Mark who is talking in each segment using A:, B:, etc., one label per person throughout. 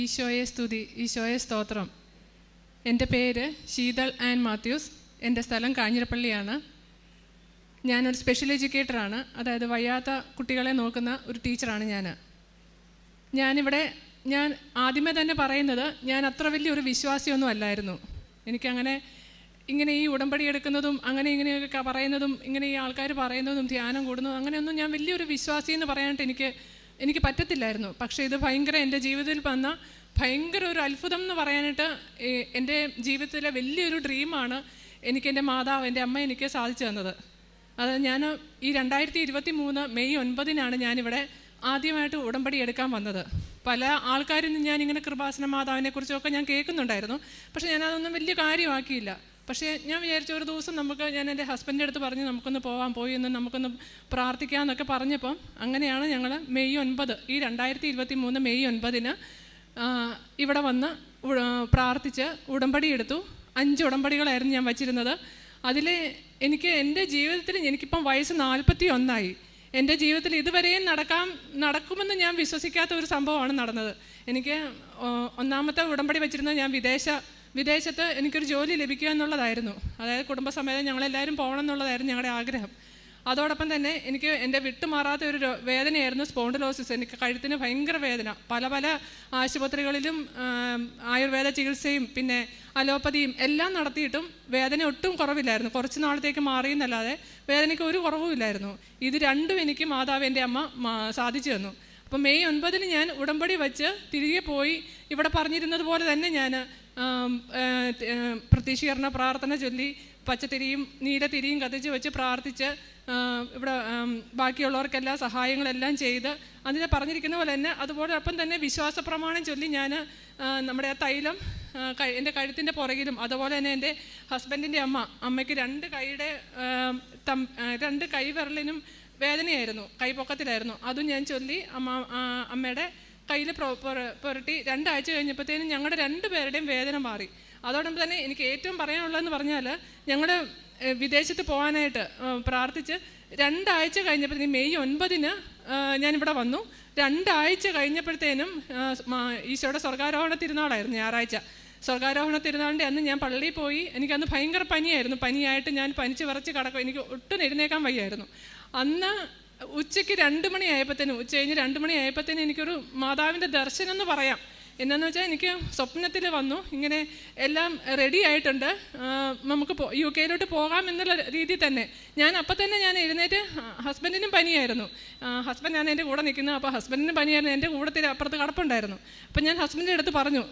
A: ഈശോയെ സ്തുതി ഈശോയെ സ്തോത്രം. എന്റെ പേര് ശീതൾ ആൻഡ് മാത്യൂസ്. എന്റെ സ്ഥലം കാഞ്ഞിരപ്പള്ളിയാണ്. ഞാനൊരു സ്പെഷ്യൽ എഡ്യൂക്കേറ്ററാണ് അതായത് വയ്യാത്ത കുട്ടികളെ നോക്കുന്ന ഒരു ടീച്ചറാണ് ഞാൻ ഞാനിവിടെ ഞാൻ ആദ്യമേ തന്നെ പറയുന്നത് ഞാൻ അത്ര വലിയൊരു വിശ്വാസിയൊന്നും അല്ലായിരുന്നു. എനിക്കങ്ങനെ ഇങ്ങനെ ഈ ഉടമ്പടി എടുക്കുന്നതും അങ്ങനെ ഇങ്ങനെയൊക്കെ പറയുന്നതും ഇങ്ങനെ ഈ ആൾക്കാർ പറയുന്നതും ധ്യാനം കൂടുന്നതും അങ്ങനെയൊന്നും ഞാൻ വലിയൊരു വിശ്വാസി എന്ന് പറയാനായിട്ട് എനിക്ക് എനിക്ക് പറ്റത്തില്ലായിരുന്നു. പക്ഷേ ഇത് ഭയങ്കര എന്റെ ജീവിതത്തിൽ വന്ന ഭയങ്കര ഒരു അത്ഭുതം എന്ന് പറയാനായിട്ട് എന്റെ ജീവിതത്തിലെ വലിയൊരു ഡ്രീമാണ് എനിക്ക് എന്റെ മാതാവ് എന്റെ അമ്മ എനിക്ക് സാധിച്ചു തന്നത്. അത് ഞാൻ ഈ രണ്ടായിരത്തി ഇരുപത്തി മൂന്ന് മെയ് ഒൻപതിനാണ് ഞാനിവിടെ ആദ്യമായിട്ട് ഉടമ്പടി എടുക്കാൻ വന്നത്. പല ആൾക്കാരിൽ നിന്ന് ഞാനിങ്ങനെ കൃപാസന മാതാവിനെ കുറിച്ചൊക്കെ ഞാൻ കേൾക്കുന്നുണ്ടായിരുന്നു. പക്ഷേ ഞാനതൊന്നും വലിയ കാര്യമാക്കിയില്ല. പക്ഷേ ഞാൻ വിചാരിച്ച ഒരു ദിവസം നമുക്ക് ഞാൻ എന്റെ ഹസ്ബൻഡിന്റെ അടുത്ത് പറഞ്ഞ് നമുക്കൊന്ന് പോകാൻ പോയി എന്ന് നമുക്കൊന്ന് പ്രാർത്ഥിക്കാമെന്നൊക്കെ പറഞ്ഞപ്പം അങ്ങനെയാണ് ഞങ്ങൾ മെയ് ഒൻപത് ഈ രണ്ടായിരത്തി ഇരുപത്തി മൂന്ന് മെയ് ഒൻപതിന് ഇവിടെ വന്ന് പ്രാർത്ഥിച്ച് ഉടമ്പടി എടുത്തു. അഞ്ച് ഉടമ്പടികളായിരുന്നു ഞാൻ വച്ചിരുന്നത്. അതിൽ എനിക്ക് എന്റെ ജീവിതത്തിൽ എനിക്കിപ്പം വയസ്സ് നാൽപ്പത്തി ഒന്നായി എന്റെ ജീവിതത്തിൽ ഇതുവരെയും നടക്കാൻ നടക്കുമെന്ന് ഞാൻ വിശ്വസിക്കാത്ത ഒരു സംഭവമാണ് നടന്നത്. എനിക്ക് ഒന്നാമത്തെ ഉടമ്പടി വച്ചിരുന്നത് ഞാൻ വിദേശ വിദേശത്ത് എനിക്കൊരു ജോലി ലഭിക്കുക എന്നുള്ളതായിരുന്നു. അതായത് കുടുംബസമേതം ഞങ്ങളെല്ലാവരും പോകണം എന്നുള്ളതായിരുന്നു ഞങ്ങളുടെ ആഗ്രഹം. അതോടൊപ്പം തന്നെ എനിക്ക് എന്റെ വിട്ടുമാറാത്ത ഒരു വേദനയായിരുന്നു സ്പോണ്ടിലോസിസ്. എനിക്ക് കഴുത്തിന് ഭയങ്കര വേദന. പല പല ആശുപത്രികളിലും ആയുർവേദ ചികിത്സയും പിന്നെ അലോപ്പതിയും എല്ലാം നടത്തിയിട്ടും വേദന ഒട്ടും കുറവില്ലായിരുന്നു. കുറച്ച് നാളത്തേക്ക് മാറിയെന്നല്ലാതെ വേദനയ്ക്ക് ഒരു കുറവുമില്ലായിരുന്നു ഇത് രണ്ടും എനിക്ക് മാതാവ് എന്റെ അമ്മ സാധിച്ചു തന്നു. അപ്പോൾ മെയ് ഒൻപതിന് ഞാൻ ഉടമ്പടി വച്ച് തിരികെ പോയി ഇവിടെ പറഞ്ഞിരുന്നത് പോലെ തന്നെ ഞാൻ പ്രത്യക്ഷീകരണ പ്രാർത്ഥന ചൊല്ലി പച്ചത്തിരിയും നീലത്തിരിയും കത്തിച്ച് വെച്ച് പ്രാർത്ഥിച്ച് ഇവിടെ ബാക്കിയുള്ളവർക്കെല്ലാം സഹായങ്ങളെല്ലാം ചെയ്ത് അതിന് പറഞ്ഞിരിക്കുന്ന പോലെ തന്നെ അതുപോലെ അപ്പം തന്നെ വിശ്വാസ പ്രമാണം ചൊല്ലി ഞാൻ നമ്മുടെ ആ തൈലം എന്റെ കഴുത്തിന്റെ പുറകിലും അതുപോലെ തന്നെ എന്റെ ഹസ്ബൻഡിന്റെ അമ്മ അമ്മയ്ക്ക് രണ്ട് കൈയുടെ രണ്ട് കൈവിരലിനും വേദനയായിരുന്നു കൈപ്പൊക്കത്തിലായിരുന്നു അതും ഞാൻ ചൊല്ലി അമ്മ അമ്മയുടെ കയ്യിൽ പുരട്ടി രണ്ടാഴ്ച കഴിഞ്ഞപ്പോഴത്തേനും ഞങ്ങളുടെ രണ്ടുപേരുടെയും വേദന മാറി. അതോടൊപ്പം തന്നെ എനിക്ക് ഏറ്റവും പറയാനുള്ളതെന്ന് പറഞ്ഞാൽ ഞങ്ങൾ വിദേശത്ത് പോകാനായിട്ട് പ്രാർത്ഥിച്ച് രണ്ടാഴ്ച കഴിഞ്ഞപ്പോഴത്തേനും മെയ് ഒൻപതിന് ഞാനിവിടെ വന്നു. രണ്ടാഴ്ച കഴിഞ്ഞപ്പോഴത്തേനും ഈശോയുടെ സ്വർഗാരോഹണ തിരുനാളായിരുന്നു ഞായറാഴ്ച. സ്വർഗാരോഹണ തിരുനാളിന്റെ അന്ന് ഞാൻ പള്ളിയിൽ പോയി. എനിക്കന്ന് ഭയങ്കര പനിയായിരുന്നു. പനിയായിട്ട് ഞാൻ പനിച്ച് വിറച്ച് കിടക്കും. എനിക്ക് ഒട്ടും എഴുന്നേക്കാൻ വയ്യായിരുന്നു. അന്ന് ഉച്ചയ്ക്ക് രണ്ട് മണിയായപ്പോഴത്തേനും ഉച്ച കഴിഞ്ഞ് രണ്ട് മണിയായപ്പോഴത്തേനും എനിക്കൊരു മാതാവിന്റെ ദർശനം എന്ന് പറയാം. എന്നാന്ന് വെച്ചാൽ എനിക്ക് സ്വപ്നത്തിൽ വന്നു. ഇങ്ങനെ എല്ലാം റെഡി ആയിട്ടുണ്ട്. നമുക്ക് യു കെയിലോട്ട് പോകാം എന്നുള്ള രീതി തന്നെ. ഞാൻ അപ്പം തന്നെ ഞാൻ എഴുന്നേറ്റ് ഹസ്ബൻഡിനും പനിയായിരുന്നു. ഹസ്ബൻഡാണ് എന്റെ കൂടെ നിൽക്കുന്നത്. അപ്പോൾ ഹസ്ബൻഡിനും പനിയായിരുന്നു. എന്റെ കൂടത്തിൽ അപ്പുറത്ത് കടപ്പുണ്ടായിരുന്നു. അപ്പം ഞാൻ ഹസ്ബൻഡിന്റെ അടുത്ത് പറഞ്ഞു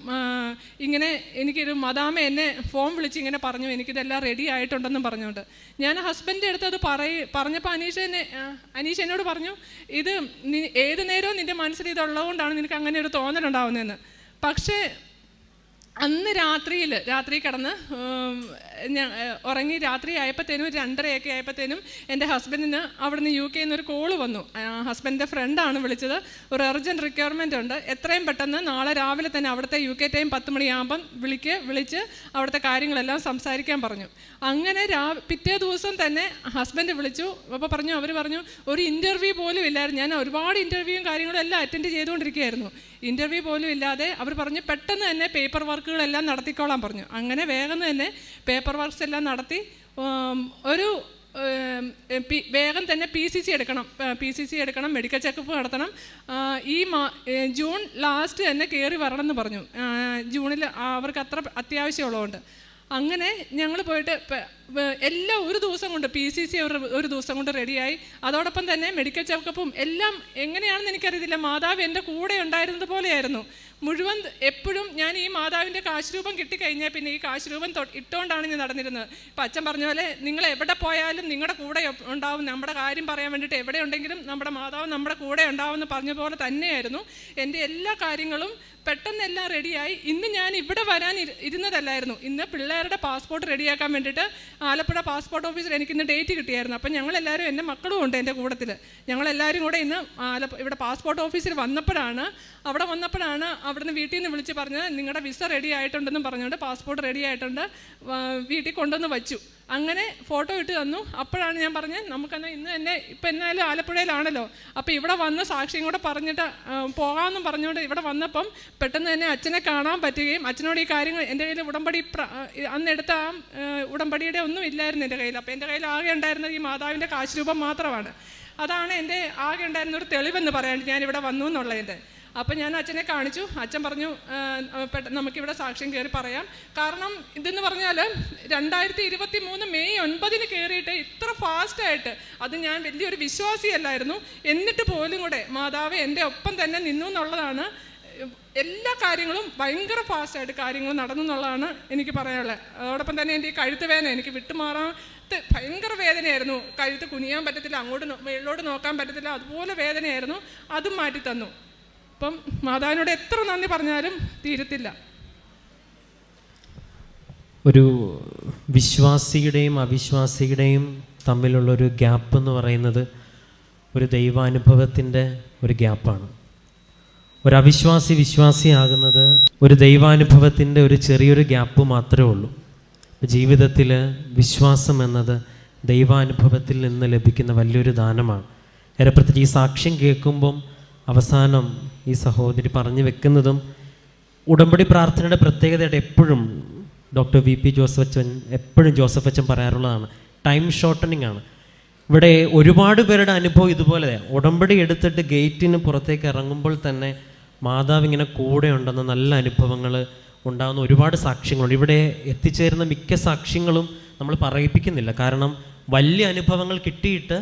A: ഇങ്ങനെ എനിക്കൊരു മദാമ എന്നെ ഫോൺ വിളിച്ച് ഇങ്ങനെ പറഞ്ഞു എനിക്കിതെല്ലാം റെഡി ആയിട്ടുണ്ടെന്നും പറഞ്ഞുകൊണ്ട്. ഞാൻ ഹസ്ബൻഡിന്റെ അടുത്ത് അത് പറയ പറഞ്ഞപ്പോൾ അനീഷ എന്നെ അനീഷ എന്നോട് പറഞ്ഞു ഇത് ഏത് നേരവും നിന്റെ മനസ്സിൽ ഇതുള്ളതുകൊണ്ടാണ് നിനക്ക് അങ്ങനെ ഒരു തോന്നലുണ്ടാവുന്നതെന്ന്. പക്ഷേ അന്ന് രാത്രിയിൽ രാത്രി കിടന്ന് ഞാൻ ഉറങ്ങി രാത്രി ആയപ്പോഴത്തേനും ഒരു രണ്ടരയൊക്കെ ആയപ്പോഴത്തേനും എന്റെ ഹസ്ബൻഡിന് അവിടുന്ന് യു കെയിൽ നിന്ന് ഒരു കോൾ വന്നു. ഹസ്ബൻഡിന്റെ ഫ്രണ്ടാണ് വിളിച്ചത്. ഒരു അർജന്റ് റിക്വയർമെന്റ് ഉണ്ട്. എത്രയും പെട്ടെന്ന് നാളെ രാവിലെ തന്നെ അവിടുത്തെ യു കെ ടൈം പത്ത് മണിയാകുമ്പം വിളിക്ക് വിളിച്ച് അവിടുത്തെ കാര്യങ്ങളെല്ലാം സംസാരിക്കാൻ പറഞ്ഞു. അങ്ങനെ രാ പിറ്റേ ദിവസം തന്നെ ഹസ്ബൻഡ് വിളിച്ചു. അപ്പോൾ പറഞ്ഞു അവർ പറഞ്ഞു ഒരു ഇന്റർവ്യൂ പോലും ഇല്ലായിരുന്നു. ഞാൻ ഒരുപാട് ഇന്റർവ്യൂവും കാര്യങ്ങളും എല്ലാം അറ്റൻഡ് ചെയ്തുകൊണ്ടിരിക്കുകയായിരുന്നു. ഇന്റർവ്യൂ പോലും ഇല്ലാതെ അവർ പറഞ്ഞു പെട്ടെന്ന് തന്നെ പേപ്പർ വർക്കുകളെല്ലാം നടത്തിക്കോളാൻ പറഞ്ഞു. അങ്ങനെ വേഗം തന്നെ പേപ്പർ വർക്ക്സ് എല്ലാം നടത്തി ഒരു വേഗം തന്നെ പി സി സി എടുക്കണം. പി സി സി എടുക്കണം മെഡിക്കൽ ചെക്കപ്പ് നടത്തണം. ഈ മാ ജൂൺ ലാസ്റ്റ് തന്നെ കയറി വരണം എന്ന് പറഞ്ഞു. ജൂണിൽ അവർക്ക് അത്ര അത്യാവശ്യമുള്ളതുകൊണ്ട്. അങ്ങനെ ഞങ്ങൾ പോയിട്ട് എല്ലാം ഒരു ദിവസം കൊണ്ട് പി സി സി ഒരു ദിവസം കൊണ്ട് റെഡിയായി അതോടൊപ്പം തന്നെ മെഡിക്കൽ ചെക്കപ്പും എല്ലാം എങ്ങനെയാണെന്ന് എനിക്കറിയത്തില്ല. മാതാവ് എന്റെ കൂടെ ഉണ്ടായിരുന്നത് പോലെയായിരുന്നു. മുഴുവൻ എപ്പോഴും ഞാൻ ഈ മാതാവിന്റെ കാശുരൂപം കിട്ടിക്കഴിഞ്ഞാൽ പിന്നെ ഈ കാശുരൂപം ഇട്ടുകൊണ്ടാണ് ഞാൻ നടന്നിരുന്നത്. ഇപ്പം അച്ഛൻ പറഞ്ഞ പോലെ നിങ്ങൾ എവിടെ പോയാലും നിങ്ങളുടെ കൂടെ ഉണ്ടാവും. നമ്മുടെ കാര്യം പറയാൻ വേണ്ടിയിട്ട് എവിടെ ഉണ്ടെങ്കിലും നമ്മുടെ മാതാവ് നമ്മുടെ കൂടെ ഉണ്ടാവുമെന്ന് പറഞ്ഞ പോലെ തന്നെയായിരുന്നു. എന്റെ എല്ലാ കാര്യങ്ങളും പെട്ടെന്ന് എല്ലാം റെഡിയായി. ഇന്ന് ഞാൻ ഇവിടെ വരാൻ ഇരു- ഇരുന്നതല്ലായിരുന്നു. ഇന്ന് പിള്ളേരുടെ പാസ്പോർട്ട് റെഡിയാക്കാൻ വേണ്ടിയിട്ട് ആലപ്പുഴ പാസ്പോർട്ട് ഓഫീസിൽ എനിക്ക് ഇന്ന് ഡേറ്റ് കിട്ടിയായിരുന്നു. അപ്പം ഞങ്ങളെല്ലാവരും എന്റെ മക്കളും ഉണ്ട് എന്റെ കൂട്ടത്തിൽ. ഞങ്ങളെല്ലാവരും കൂടെ ഇന്ന് ആലപ്പ ഇവിടെ പാസ്പോർട്ട് ഓഫീസിൽ വന്നപ്പോഴാണ് അവിടെ വന്നപ്പോഴാണ് അവിടുന്ന് വീട്ടിൽ നിന്ന് വിളിച്ച് പറഞ്ഞത് നിങ്ങളുടെ വിസ റെഡി ആയിട്ടുണ്ടെന്നും പറഞ്ഞുകൊണ്ട് പാസ്പോർട്ട് റെഡി ആയിട്ടുണ്ട് വീട്ടിൽ കൊണ്ടുവന്ന് വച്ചു. അങ്ങനെ ഫോട്ടോ ഇട്ട് തന്നു. അപ്പോഴാണ് ഞാൻ പറഞ്ഞത് നമുക്കെന്നാൽ ഇന്ന് തന്നെ ഇപ്പം എന്നാലും ആലപ്പുഴയിലാണല്ലോ. അപ്പോൾ ഇവിടെ വന്ന് സാക്ഷിയും കൂടെ പറഞ്ഞിട്ട് പോകാമെന്നും പറഞ്ഞുകൊണ്ട് ഇവിടെ വന്നപ്പം പെട്ടെന്ന് തന്നെ അച്ഛനെ കാണാൻ പറ്റുകയും അച്ഛനോട് ഈ കാര്യങ്ങൾ എന്റെ കയ്യിൽ ഉടമ്പടി അന്നെടുത്ത ആ, ഉടമ്പടിയുടെ ഒന്നും ഇല്ലായിരുന്നു എന്റെ കയ്യിൽ. അപ്പോൾ എന്റെ കയ്യിൽ ആകെ ഉണ്ടായിരുന്നത് ഈ മാതാവിന്റെ കാശ് രൂപം മാത്രമാണ്. അതാണ് എന്റെ ആകെ ഉണ്ടായിരുന്ന ഒരു തെളിവെന്ന് പറയാൻ ഞാൻ ഇവിടെ വന്നു എന്നുള്ളതിന്റെ. അപ്പം ഞാൻ അച്ഛനെ കാണിച്ചു. അച്ഛൻ പറഞ്ഞു "ആ, ആ, പെട്ടെന്ന് നമുക്കിവിടെ സാക്ഷ്യം കയറി പറയാം. കാരണം ഇതെന്ന് പറഞ്ഞാൽ രണ്ടായിരത്തി ഇരുപത്തി മൂന്ന് മെയ് ഒൻപതിന് കയറിയിട്ട് ഇത്ര ഫാസ്റ്റായിട്ട് അത് ഞാൻ വലിയൊരു വിശ്വാസിയല്ലായിരുന്നു. എന്നിട്ട് പോലും കൂടെ മാതാവ് എന്റെ ഒപ്പം തന്നെ നിന്നു എന്നുള്ളതാണ് എല്ലാ കാര്യങ്ങളും ഭയങ്കര ഫാസ്റ്റായിട്ട് കാര്യങ്ങൾ നടന്നു എന്നുള്ളതാണ് എനിക്ക് പറയാനുള്ളത് അതോടൊപ്പം തന്നെ എന്റെ ഈ കഴുത്ത് വേദന എനിക്ക് വിട്ടുമാറാൻ ഭയങ്കര വേദനയായിരുന്നു. കഴുത്ത് കുനിയാൻ പറ്റത്തില്ല അങ്ങോട്ട് മേളിലോട്ട് നോക്കാൻ പറ്റത്തില്ല അതുപോലെ വേദനയായിരുന്നു. അതും മാറ്റി തന്നു അപ്പം മാതാവിനോട് എത്ര നന്ദി പറഞ്ഞാലും തീരത്തില്ല.
B: ഒരു വിശ്വാസിയുടെയും അവിശ്വാസിയുടെയും തമ്മിലുള്ളൊരു ഗ്യാപ്പ് എന്ന് പറയുന്നത് ഒരു ദൈവാനുഭവത്തിന്റെ ഒരു ഗ്യാപ്പാണ് ഒരു അവിശ്വാസി വിശ്വാസിയാകുന്നത് ഒരു ദൈവാനുഭവത്തിന്റെ ഒരു ചെറിയൊരു ഗ്യാപ്പ് മാത്രമേ ഉള്ളൂ. ജീവിതത്തിൽ വിശ്വാസം എന്നത് ദൈവാനുഭവത്തിൽ നിന്ന് ലഭിക്കുന്ന വലിയൊരു ദാനമാണ്. ഏറെ പ്രത്യേകിച്ച് ഈ സാക്ഷ്യം കേൾക്കുമ്പം അവസാനം ഈ സഹോദരി പറഞ്ഞു വെക്കുന്നതും ഉടമ്പടി പ്രാർത്ഥനയുടെ പ്രത്യേകതയായിട്ട് എപ്പോഴും ഡോക്ടർ വി പി ജോസഫ് അച്ഛൻ എപ്പോഴും ജോസഫ് അച്ഛൻ പറയാറുള്ളതാണ്. ടൈം ഷോർട്ടനിങ് ആണ്. ഇവിടെ ഒരുപാട് പേരുടെ അനുഭവം ഇതുപോലെ ഉടമ്പടി എടുത്തിട്ട് ഗേറ്റിന് പുറത്തേക്ക് ഇറങ്ങുമ്പോൾ തന്നെ മാതാവ് ഇങ്ങനെ കൂടെ ഉണ്ടെന്ന നല്ല അനുഭവങ്ങൾ ഉണ്ടാകുന്ന ഒരുപാട് സാക്ഷ്യങ്ങളുണ്ട്. ഇവിടെ എത്തിച്ചേരുന്ന മിക്ക സാക്ഷ്യങ്ങളും നമ്മൾ പറയിപ്പിക്കുന്നില്ല. കാരണം വലിയ അനുഭവങ്ങൾ കിട്ടിയിട്ട്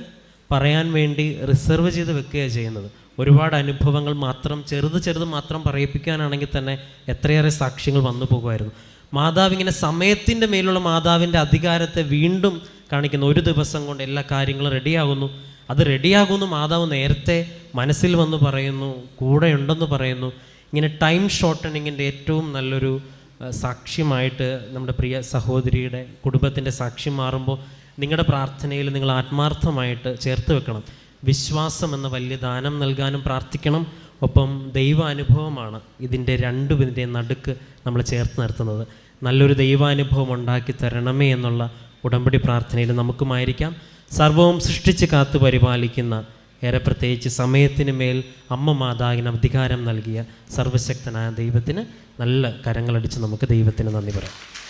B: പറയാൻ വേണ്ടി റിസർവ് ചെയ്ത് വെക്കുകയാണ് ചെയ്യുന്നത്. ഒരുപാട് അനുഭവങ്ങൾ മാത്രം ചെറുത് ചെറുത് മാത്രം പറയിപ്പിക്കാനാണെങ്കിൽ തന്നെ എത്രയേറെ സാക്ഷ്യങ്ങൾ വന്നു പോകുമായിരുന്നു. മാതാവ് ഇങ്ങനെ സമയത്തിന്റെ മേലുള്ള മാതാവിന്റെ അധികാരത്തെ വീണ്ടും കാണിക്കുന്ന. ഒരു ദിവസം കൊണ്ട് എല്ലാ കാര്യങ്ങളും റെഡിയാകുന്നു. അത് റെഡിയാകുന്നു മാതാവ് നേരത്തെ മനസ്സിൽ വന്ന് പറയുന്നു കൂടെ ഉണ്ടെന്ന് പറയുന്നു. ഇങ്ങനെ ടൈം ഷോർട്ടണിങ്ങിന്റെ ഏറ്റവും നല്ലൊരു സാക്ഷ്യമായിട്ട് നമ്മുടെ പ്രിയ സഹോദരിയുടെ കുടുംബത്തിന്റെ സാക്ഷ്യം മാറുമ്പോൾ നിങ്ങളുടെ പ്രാർത്ഥനയിൽ നിങ്ങൾ ആത്മാർത്ഥമായിട്ട് ചേർത്ത് വെക്കണം. വിശ്വാസം എന്ന വലിയ ദാനം നൽകാനും പ്രാർത്ഥിക്കണം. ഒപ്പം ദൈവാനുഭവമാണ് ഇതിന്റെ രണ്ടും ഇതിന്റെ നടുക്ക് നമ്മൾ ചേർത്ത് നിർത്തുന്നത്. നല്ലൊരു ദൈവാനുഭവം ഉണ്ടാക്കി തരണമേ എന്നുള്ള ഉടമ്പടി പ്രാർത്ഥനയിൽ നമുക്കുമായിരിക്കാം. സർവവും സൃഷ്ടിച്ച് കാത്തു പരിപാലിക്കുന്ന ഏറെ പ്രത്യേകിച്ച് സമയത്തിന് മേൽ അമ്മ മാതാവിന് അധികാരം നൽകിയ സർവശക്തനായ ദൈവത്തിന് നല്ല കരങ്ങളടിച്ച് നമുക്ക് ദൈവത്തിന് നന്ദി പറയാം.